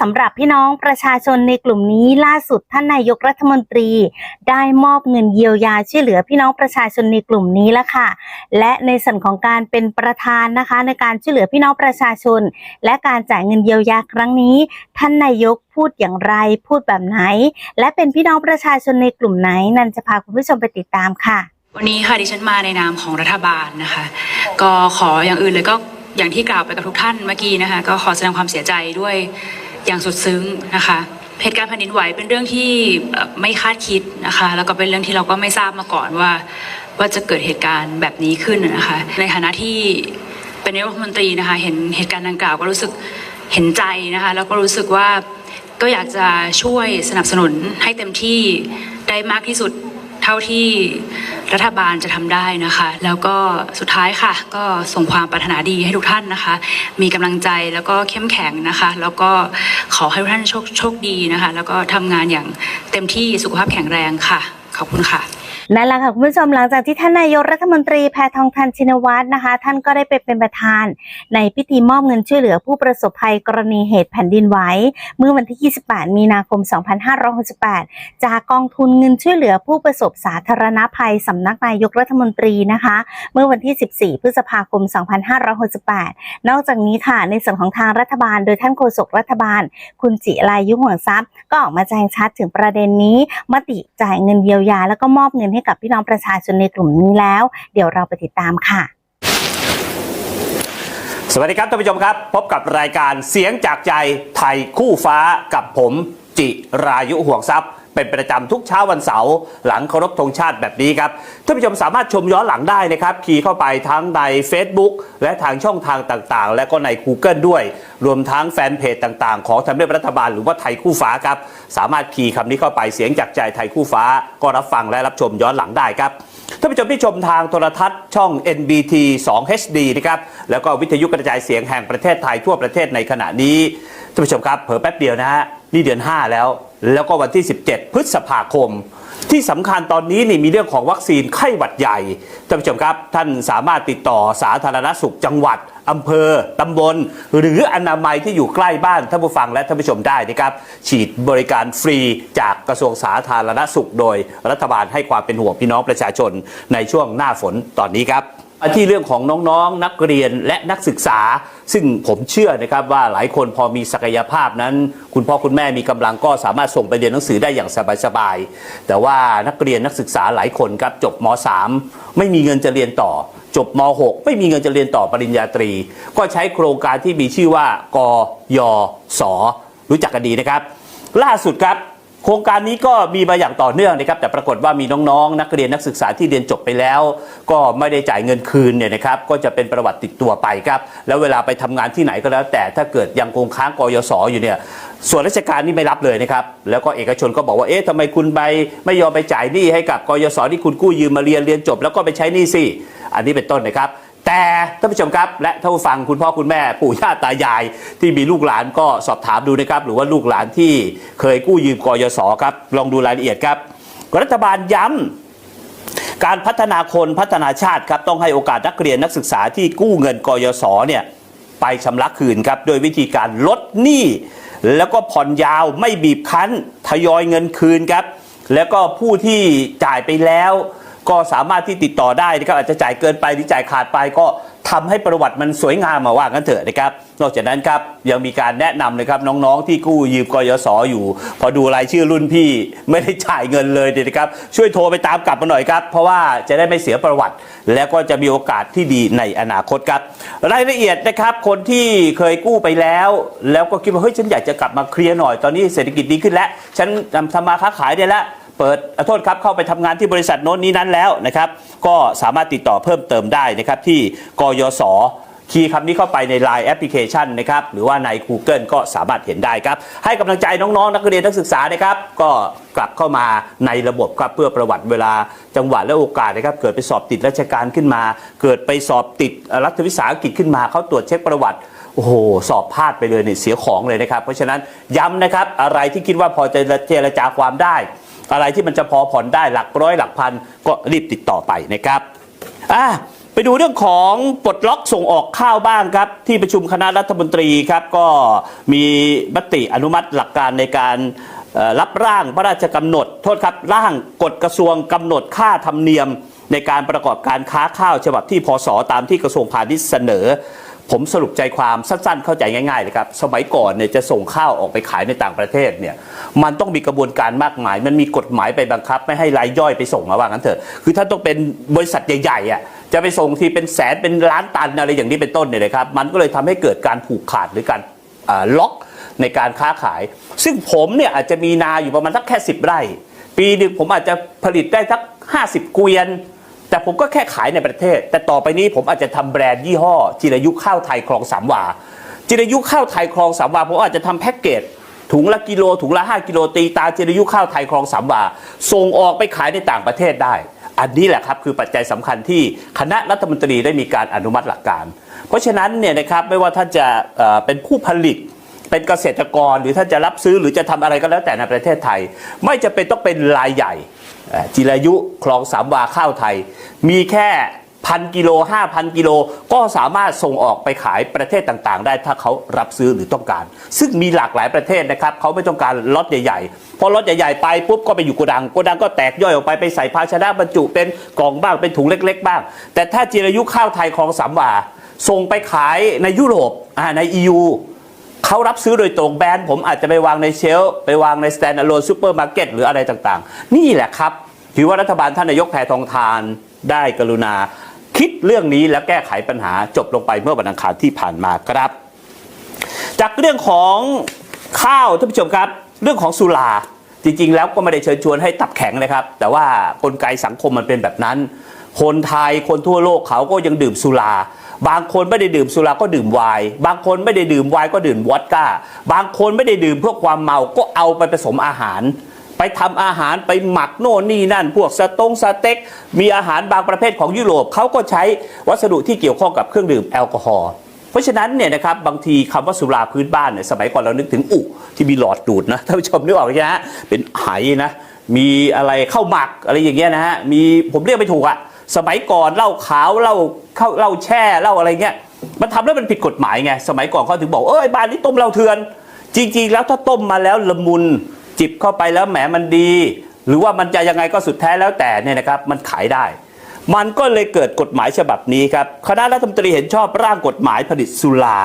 สำหรับพี่น้องประชาชนในกลุ่มนี้ล่าสุดท่านนายกรัฐมนตรี ได้มอบเงินเยียวยาช่วยเหลือพี่น้องประชาชนในกลุ่มนี้แล้วค่ะ และในส่วนของการเป็นประธานนะคะ ในการช่วยเหลือพี่น้องประชาชน และการจ่ายเงินเยียวยาครั้งนี้ ท่านนายกพูดอย่างไรพูดแบบไหน และเป็นพี่น้องประชาชนในกลุ่มไหน นันจะพาคุณผู้ชมไปติดตามค่ะ วันนี้ค่ะดิฉันมาในนามของรัฐบาลนะคะ ก็ขออย่างอื่นเลยก็อย่างที่กล่าวไปกับทุกท่านเมื่อกี้นะคะ ก็ขอแสดงความเสียใจด้วย อย่างสุดซึ้งนะคะเหตุการณ์แผ่นดินไหวเป็นเรื่องที่ไม่คาดคิดนะคะ แล้วก็เป็นเรื่องที่เราก็ไม่ทราบมาก่อนว่า ว่าจะเกิดเหตุการณ์แบบนี้ขึ้นนะคะ ในฐานะที่เป็นนายกรัฐมนตรีนะคะ เห็นเหตุการณ์ดังกล่าวก็รู้สึกเห็นใจนะคะ แล้วก็รู้สึกว่าก็อยากจะช่วยสนับสนุนให้เต็มที่ได้มากที่สุด ท่าที่รัฐบาลจะทำได้นะคะ แล้วก็สุดท้ายค่ะ ก็ส่งความปรารถนาดีให้ทุกท่านนะคะ มีกำลังใจแล้วก็เข้มแข็งนะคะ แล้วก็ขอให้ทุกท่านโชคโชคดีนะคะ แล้วก็ทำงานอย่างเต็มที่สุขภาพแข็งแรงค่ะ ขอบคุณค่ะ นั่นแหละค่ะคุณผู้ชมหลังจากที่ท่านนายกรัฐมนตรีแพทองทานชินวัตรนะคะ ท่านก็ได้ไปเป็นประธาน ในพิธีมอบเงินช่วยเหลือผู้ประสบภัยกรณีเหตุแผ่นดินไหวเมื่อวันที่ 28 มีนาคม 2568 จากกองทุนเงินช่วยเหลือผู้ประสบสาธารณภัยสำนักนายกรัฐมนตรีนะคะ เมื่อวันที่ 14 พฤษภาคม 2568 นอกจากนี้ค่ะในส่วนของทางรัฐบาล โดยท่านโฆษกรัฐบาล คุณจิรายุห่วงทรัพย์ ก็ออกมาแจ้งชัดถึงประเด็นนี้มติจ่ายเงินเยียวยาแล้วก็มอบเงินให้กับพี่น้องประชาชนในกลุ่มนี้แล้ว เดี๋ยวเราไปติดตามค่ะสวัสดีครับท่านผู้ชมครับ พบกับรายการเสียงจากใจไทยคู่ฟ้ากับผม จิรายุห่วงทรัพย์ เป็นประจำทุกเช้าวันเสาร์หลังเคารพธงชาติแบบนี้ครับท่านผู้ชมสามารถชมย้อนหลังได้นะครับคีย์เข้าไปทั้งใน Facebook และทางช่องทางต่างๆ และก็ใน Google ด้วย รวมทั้งแฟนเพจต่างๆ ของทำเนียบรัฐบาลหรือว่าไทยคู่ฟ้าครับ สามารถคีย์คำนี้เข้าไปเสียงจากใจไทยคู่ฟ้า ก็รับฟังและรับชมย้อนหลังได้ครับท่านผู้ชมที่ชมทางโทรทัศน์ช่อง NBT 2 HD นะครับแล้วก็วิทยุกระจายเสียงแห่งประเทศไทยทั่วประเทศในขณะนี้ท่านผู้ชมครับเผลอแป๊บเดียวนะฮะนี่เดือน 5 แล้ว แล้วก็วันที่ 17 พฤษภาคม ที่สำคัญตอนนี้นี่มีเรื่องของวัคซีนไข้หวัดใหญ่ท่านผู้ชมครับ ท่านสามารถติดต่อสาธารณสุขจังหวัดอำเภอตำบล หรืออนามัยที่อยู่ใกล้บ้านท่านผู้ฟังและท่านผู้ชมได้นะครับ ฉีดบริการฟรีจากกระทรวงสาธารณสุข โดยรัฐบาลให้ความเป็นห่วงพี่น้องประชาชนในช่วงหน้าฝนตอนนี้ครับ ที่เรื่องของน้องๆนักเรียนและนักศึกษา ซึ่งผมเชื่อนะครับว่าหลายคนพอมีศักยภาพนั้น คุณพ่อคุณแม่มีกำลังก็สามารถส่งไปเรียนหนังสือได้อย่างสบายๆแต่ว่านักเรียนนักศึกษาหลายคนครับจบม .3 ไม่มีเงินจะเรียนต่อ จบม .6 ไม่มีเงินจะเรียนต่อปริญญาตรี ก็ใช้โครงการที่มีชื่อว่ากยศรู้จักกันดีนะครับ ล่าสุดครับ โครงการนี้ก็มีมาอย่างต่อเนื่องนะครับ แต่ปรากฏว่ามีน้องๆ นักเรียนนักศึกษาที่เรียนจบไปแล้ว ก็ไม่ได้จ่ายเงินคืนเนี่ยนะครับก็จะเป็นประวัติติดตัวไปครับ แล้วเวลาไปทำงานที่ไหนก็แล้ว แต่ถ้าเกิดยังคงค้างกยศอยู่เนี่ยส่วนราชการนี่ไม่รับเลยนะครับ แล้วก็เอกชนก็บอกว่าเอ๊ะทำไมคุณไปไม่ยอมไปจ่ายหนี้ให้กับกยศที่คุณกู้ยืมมาเรียนเรียนจบ แล้วก็ไปใช้หนี้สิอันนี้เป็นต้นนะครับ แต่ท่านผู้ชมครับและท่านผู้ฟังคุณพ่อคุณแม่ปู่ย่าตายาย ที่มีลูกหลานก็สอบถามดูนะครับ หรือว่าลูกหลานที่เคยกู้ยืมกยศครับ ลองดูรายละเอียดครับ รัฐบาลย้ำการพัฒนาคนพัฒนาชาติครับต้องให้โอกาสนักเรียนนักศึกษาที่กู้เงินกยศเนี่ยไปชำระคืนครับโดยวิธีการลดหนี้แล้วก็ผ่อนยาวไม่บีบคั้นทยอยเงินคืนครับ แล้วก็ผู้ที่จ่ายไปแล้ว ก็สามารถที่ติดต่อได้นะครับอาจจะจ่ายเกินไปหรือจ่ายขาดไปก็ทำให้ประวัติมันสวยงามมาว่ากันเถอะนะครับ นอกจากนั้นครับยังมีการแนะนำเลยครับน้องๆที่กู้ยืมกยศออยู่ พอดูรายชื่อรุ่นพี่ไม่ได้จ่ายเงินเลยเนี่ยนะครับ ช่วยโทรไปตามกลับมาหน่อยครับ เพราะว่าจะได้ไม่เสียประวัติ แล้วก็จะมีโอกาสที่ดีในอนาคตครับ รายละเอียดนะครับคนที่เคยกู้ไปแล้ว แล้วก็คิดว่าเฮ้ยฉันอยากจะกลับมาเคลียร์หน่อยตอนนี้เศรษฐกิจดีขึ้นแล้ว ฉันทำมาค้าขายได้แล้ว เปิดโทษครับเข้าไปทำงานที่บริษัทโน้นนี้นั้นแล้วนะครับก็สามารถติดต่อเพิ่มเติมได้นะครับที่กยศคีย์คำนี้เข้าไปใน Line แอปพลิเคชันนะครับหรือว่าใน Google ก็สามารถเห็นได้ครับ ให้กำลังใจน้องๆ นักเรียนนักศึกษานะครับ ก็กลับเข้ามาในระบบครับเพื่อประวัติเวลาจังหวะและโอกาสนะครับ เกิดไปสอบติดราชการขึ้นมา เกิดไปสอบติดรัฐวิสาหกิจขึ้นมาเขาตรวจเช็คประวัติโอ้โห สอบพลาดไปเลยเนี่ยเสียของเลยนะครับ เพราะฉะนั้นย้ำนะครับอะไรที่คิดว่าพอจะเจรจาความได้ อะไรที่มันจะพอผ่อนได้หลักร้อยหลักพันก็รีบติดต่อไปนะครับอะไปดูเรื่องของปลดล็อกส่งออกข้าวบ้างครับ ที่ประชุมคณะรัฐมนตรีครับ ก็มีมติอนุมัติหลักการในการรับร่างพระราชกำหนดโทษครับร่างกฎกระทรวงกำหนดค่าธรรมเนียม ในการประกอบการค้าข้าวฉบับที่พศตามที่กระทรวงพาณิชย์เสนอ ผมสรุปใจความสั้นๆ เข้าใจง่ายๆเลยครับ สมัยก่อนเนี่ยจะส่งข้าวออกไปขายในต่างประเทศเนี่ย มันต้องมีกระบวนการมากมาย มันมีกฎหมายไปบังคับ ไม่ให้รายย่อยไปส่งมาว่างั้นเถอะ คือถ้าต้องเป็นบริษัทใหญ่ๆอะจะไปส่งทีเป็นแสนเป็นล้านตันอะไรอย่างนี้เป็นต้นเนี่ยนะครับ มันก็เลยทำให้เกิดการผูกขาดหรือการล็อกในการค้าขาย ซึ่งผมเนี่ยอาจจะมีนาอยู่ประมาณสักแค่ 10 ไร่ ปีหนึ่งผมอาจจะผลิตได้สัก 50 เกวียน แต่ผมก็แค่ขายในประเทศ แต่ต่อไปนี้ผมอาจจะทำแบรนด์ยี่ห้อจิรายุข้าวไทยคลองสามวาจิรายุข้าวไทยคลองสามวาผมอาจจะทำแพ็กเกจถุงละกิโลถุงละ 5 กิโลตีตาจิรายุข้าวไทยคลองสามวาส่งออกไปขายในต่างประเทศได้ อันนี้แหละครับคือปัจจัยสำคัญที่คณะรัฐมนตรีได้มีการอนุมัติหลักการ เพราะฉะนั้นเนี่ยนะครับไม่ว่าท่านจะเเป็นผู้ผลิตเป็นเกษตรกรหรือท่านจะรับซื้อหรือจะทำอะไรก็แล้วแต่ในประเทศไทย ไม่จะเป็นต้องเป็นรายใหญ่ จิรายุคลองสามวาข้าวไทย มีแค่พันกิโลห้าพันกิโลก็สามารถส่งออกไปขายประเทศต่างๆ ได้ถ้าเขารับซื้อหรือต้องการ ซึ่งมีหลากหลายประเทศนะครับเขาไม่ต้องการล็อตใหญ่ๆพอล็อตใหญ่ๆไปปุ๊บก็ไปอยู่โกดังโกดังก็แตกย่อยออกไปไปใส่ภาชนะบรรจุเป็นกล่องบ้างเป็นถุงเล็ก ๆ บ้าง แต่ถ้าจิรายุข้าวไทยคลองสามวาส่งไปขายในยุโรปใน EU เขารับซื้อโดยตรงแบรนด์ผมอาจจะไปวางในเชลไปวางใน stand alone supermarket หรืออะไรต่างๆ นี่แหละครับ ถือว่ารัฐบาลท่านนายกแพทองทานได้กรุณา คิดเรื่องนี้และแก้ไขปัญหาจบลงไปเมื่อวันอังคารที่ผ่านมาครับ จากเรื่องของข้าวท่านผู้ชมครับ เรื่องของสุราจริง ๆ แล้วก็ไม่ได้เชิญชวนให้ตับแข็งนะครับ แต่ว่ากลไกสังคมมันเป็นแบบนั้น คนไทยคนทั่วโลกเขาก็ยังดื่มสุรา บางคนไม่ได้ดื่มสุราก็ดื่มไวน์บางคนไม่ได้ดื่มไวน์ก็ดื่มวอดก้า บางคนไม่ได้ดื่มเพื่อความเมาก็เอาไปผสมอาหาร ไปทำอาหารไปหมักโน่นนี่นั่น พวกสตงสเต็ก มีอาหารบางประเภทของยุโรปเขาก็ใช้วัสดุที่เกี่ยวข้องกับเครื่องดื่มแอลกอฮอล์เพราะฉะนั้นเนี่ยนะครับบางทีคำว่าสุราพื้นบ้านเนี่ยสมัยก่อนเรานึกถึงอุที่มีหลอดดูดนะท่านผู้ชมนึกออกใช่ไหมฮะเป็นไหนะมีอะไรเข้าหมักอะไรอย่างเงี้ยนะฮะมีผมเรียกไม่ถูกอะสมัยก่อนเหล้าขาวเหล้า ข้าเหล้าแช่เหล้าอะไรเงี้ยมันทำแล้วมันผิดกฎหมายไงสมัยก่อนเขาถึงบอกเอ้ยบ้านนี้ต้มเหล้าเถื่อน จริง ๆ แล้วถ้าต้มมาแล้วละมุนจิบเข้าไปแล้วแหมมันดี หรือว่ามันจะยังไงก็สุดแท้แล้วแต่เนี่ยนะครับมันขายได้ มันก็เลยเกิดกฎหมายฉบับนี้ครับคณะรัฐมนตรีเห็นชอบร่างกฎหมายผลิตสุรา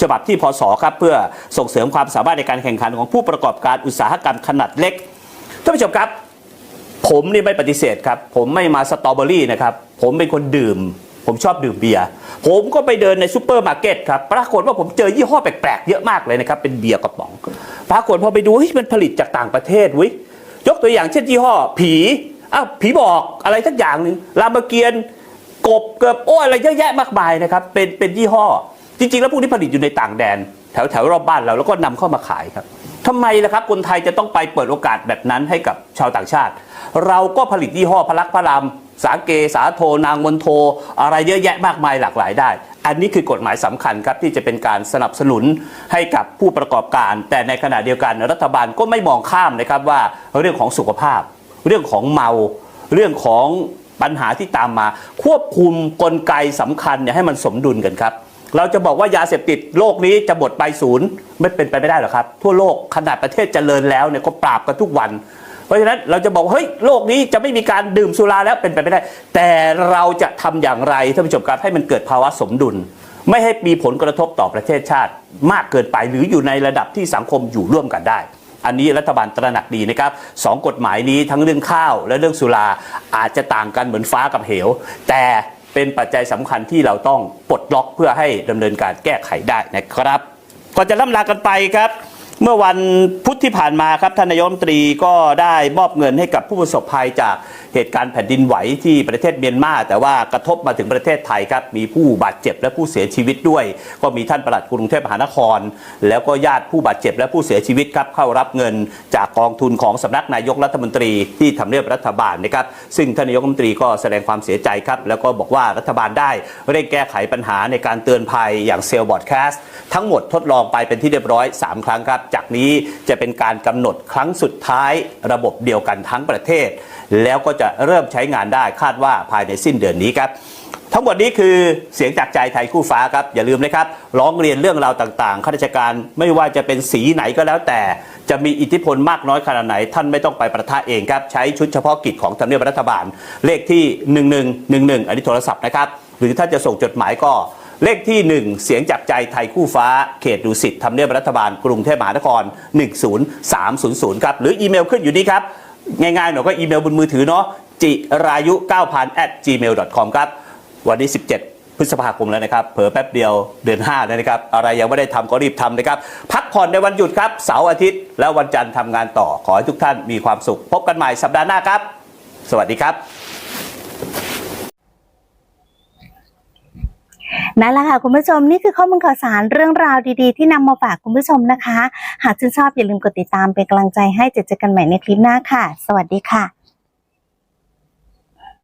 ฉบับที่พศครับเพื่อส่งเสริมความสามารถในการแข่งขันของผู้ประกอบการอุตสาหกรรมขนาดเล็กท่านผู้ชมครับ ผมนี่ไม่ปฏิเสธครับ ผมไม่มาสตรอเบอรี่นะครับ ผมเป็นคนดื่ม ผมชอบดื่มเบียร์ ผมก็ไปเดินในซูเปอร์มาร์เก็ตครับ ปรากฏว่าผมเจอยี่ห้อแปลกๆ เยอะมากเลยนะครับ เป็นเบียร์กระป๋อง ปรากฏพอไปดูเฮ้ยมันผลิตจากต่างประเทศว้ยยกตัวอย่างเช่นยี่ห้อ ผีอ้าวผีบอกอะไรสักอย่างหนึ่งรามเกียรติกบเกือบโอ้อะไรเยอะแยะมากมายนะครับ เป็นเป็นยี่ห้อ จริง ๆ แล้วพวกนี้ผลิตอยู่ในต่างแดน แถวแถวรอบบ้านเราแล้วก็นำเข้ามาขายครับทำไมล่ะครับคนไทยจะต้องไปเปิดโอกาสแบบนั้นให้กับชาวต่างชาติ เราก็ผลิตยี่ห้อพลักพระราม สาเกสาโทนางมนโท อะไรเยอะแยะมากมายหลากหลายได้ อันนี้คือกฎหมายสำคัญครับที่จะเป็นการสนับสนุนให้กับผู้ประกอบการ แต่ในขณะเดียวกันรัฐบาลก็ไม่มองข้ามนะครับว่าเรื่องของสุขภาพ เรื่องของเมา เรื่องของปัญหาที่ตามมา ควบคุมกลไกสำคัญเนี่ยให้มันสมดุลกันครับเราจะบอกว่ายาเสพติดโลกนี้จะหมดไปศูนย์ไม่เป็นไปไม่ได้หรอกครับ ทั่วโลกขนาดประเทศเจริญแล้วเนี่ยก็ปราบกันทุกวัน เพราะฉะนั้นเราจะบอกเฮ้ยโลกนี้จะไม่มีการดื่มสุราแล้วเป็นไปไม่ได้ แต่เราจะทำอย่างไรท่านผู้ชมครับให้มันเกิดภาวะสมดุล ไม่ให้มีผลกระทบต่อประเทศชาติ มากเกินไปหรืออยู่ในระดับที่สังคมอยู่ร่วมกันได้อันนี้รัฐบาลตระหนักดีนะครับสองกฎหมายนี้ทั้งเรื่องข้าวและเรื่องสุราอาจจะต่างกันเหมือนฟ้ากับเหว แต่เป็นปัจจัยสำคัญที่เราต้องปลดล็อกเพื่อให้ดำเนินการแก้ไขได้นะครับก่อนจะล่ำลากันไปครับ เมื่อวันพุธที่ผ่านมาครับท่านนายกรัฐมนตรีก็ได้มอบเงินให้กับผู้ประสบภัยจาก เหตุการณ์แผ่นดินไหวที่ประเทศเมียนมาแต่ว่ากระทบมาถึงประเทศไทยครับมีผู้บาดเจ็บและผู้เสียชีวิตด้วย ก็มีท่านปลัดกรุงเทพมหานคร แล้วก็ญาติผู้บาดเจ็บและผู้เสียชีวิตครับเข้ารับเงินจากกองทุนของสำนักนายกรัฐมนตรีที่ทำเนียบรัฐบาลนะครับซึ่งท่านนายกรัฐมนตรีก็แสดงความเสียใจครับแล้วก็บอกว่ารัฐบาลได้เร่งแก้ไขปัญหาในการเตือนภัยอย่างเซลล์บอดแคสต์ทั้งหมดทดลองไปเป็นที่เรียบร้อย 3 ครั้งครับ จากนี้จะเป็นการกำหนดครั้งสุดท้ายระบบเดียวกันทั้งประเทศ แล้วก็จะเริ่มใช้งานได้คาดว่าภายในสิ้นเดือนนี้ครับทั้งหมดนี้คือเสียงจากใจไทยคู่ฟ้าครับ อย่าลืมนะครับร้องเรียนเรื่องราวต่างๆข้าราชการไม่ว่าจะเป็นสีไหนก็แล้วแต่จะมีอิทธิพลมากน้อยขนาดไหน ท่านไม่ต้องไปประทะเองครับ ใช้ชุดเฉพาะกิจของทำเนียบรัฐบาล เลขที่ 1111 อันนี้โทรศัพท์นะครับ หรือถ้าจะส่งจดหมายก็เลขที่ 1 เสียงจากใจไทยคู่ฟ้า เขตดุสิตทำเนียบรัฐบาลกรุงเทพมหานคร 10300 ครับ หรืออีเมลขึ้นอยู่นี้ครับ ง่ายๆหน่อยก็อีเมลบนมือถือเนาะจิรายุ 9000 at gmail.com ครับ วันนี้ 17 พฤษภาคมแล้วนะครับ เผลอแป๊บเดียวเดือน5แล้วนะครับ อะไรยังไม่ได้ทำก็รีบทำนะครับ พักผ่อนในวันหยุดครับ เสาร์อาทิตย์ แล้ววันจันทร์ทำงานต่อ ขอให้ทุกท่านมีความสุข พบกันใหม่สัปดาห์หน้าครับ สวัสดีครับ นั่นแหละค่ะคุณผู้ชมนี่คือข้อมูลข่าวสารเรื่องราวดีๆ ที่นำมาฝากคุณผู้ชมนะคะ หากชื่นชอบอย่าลืมกดติดตามเป็นกำลังใจให้เจเจอกันใหม่ในคลิปหน้าค่ะ สวัสดีค่ะ